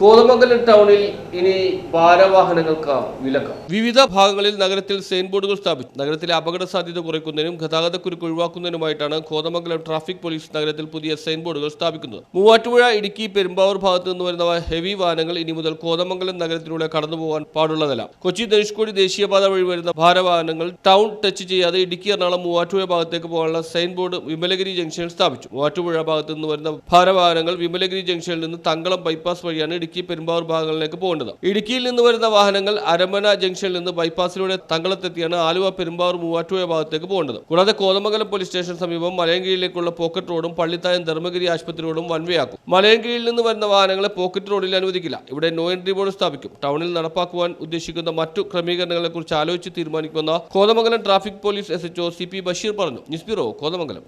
കോതമംഗലം ടൗണിൽ ഇനി ഭാരവാഹനങ്ങൾക്ക് വിലക്ക്. വിവിധ ഭാഗങ്ങളിൽ നഗരത്തിൽ സെയിൻ ബോർഡുകൾ സ്ഥാപിച്ചു. നഗരത്തിലെ അപകട സാധ്യത കുറയ്ക്കുന്നതിനും ഗതാഗതക്കുരുക്ക് ഒഴിവാക്കുന്നതിനുമായിട്ടാണ് കോതമംഗലം ട്രാഫിക് പോലീസ് നഗരത്തിൽ പുതിയ സെയിൻ ബോർഡുകൾ സ്ഥാപിക്കുന്നത്. മൂവാറ്റുപുഴ ഇടുക്കി പെരുമ്പാവൂർ ഭാഗത്തു നിന്ന് വരുന്ന ഹെവി വാഹനങ്ങൾ ഇനി മുതൽ കോതമംഗലം നഗരത്തിലൂടെ കടന്നുപോകാൻ പാടുള്ളതല്ല കൊച്ചി ധനുഷ്കോടി ദേശീയപാത വഴി വരുന്ന ഭാരവാഹനങ്ങൾ ടൗൺ ടച്ച് ചെയ്യാതെ ഇടുക്കി എറണാകുളം മൂവാറ്റുപുഴ ഭാഗത്തേക്ക് പോകാനുള്ള സൈൻ ബോർഡ് വിമലഗിരി ജംഗ്ഷനിൽ സ്ഥാപിച്ചു. മൂവാറ്റുപുഴ ഭാഗത്തു നിന്ന് വരുന്ന ഭാരവാഹനങ്ങൾ വിമലഗിരി ജംഗ്ഷനിൽ നിന്ന് തങ്കളം ബൈപ്പാസ് വഴിയാണ് ഇടുക്കി പെരുമ്പാവൂർ ഭാഗങ്ങളിലേക്ക് പോകേണ്ടത്. ഇടുക്കിയിൽ നിന്ന് വരുന്ന വാഹനങ്ങൾ അരമന ജംഗ്ഷനിൽ നിന്ന് ബൈപ്പാസിലൂടെ തങ്കളത്തെത്തിയാണ് ആലുവ പെരുമ്പാവൂർ മൂവാറ്റുപുഴ ഭാഗത്തേക്ക് പോകേണ്ടത്. കൂടാതെ കോതമംഗലം പോലീസ് സ്റ്റേഷൻ സമീപം മലയൻകീഴിലേക്കുള്ള പോക്കറ്റ് റോഡും പള്ളിത്തായം ധർമ്മഗിരി ആശുപത്രി റോഡും വൺവേ മലയൻകീഴിൽ നിന്ന് വരുന്ന വാഹനങ്ങളെ പോക്കറ്റ് റോഡിൽ അനുവദിക്കില്ല. ഇവിടെ നോ എൻട്രി ബോർഡ് സ്ഥാപിക്കും. ടൗണിൽ നടപ്പാക്കുവാൻ ഉദ്ദേശിക്കുന്ന മറ്റു ക്രമീകരണങ്ങളെക്കുറിച്ച് ആലോചിച്ച് തീരുമാനിക്കുമെന്ന് Kothamangalam traffic police S HO C P Basheer പറഞ്ഞു. News bureau Kothamangalam.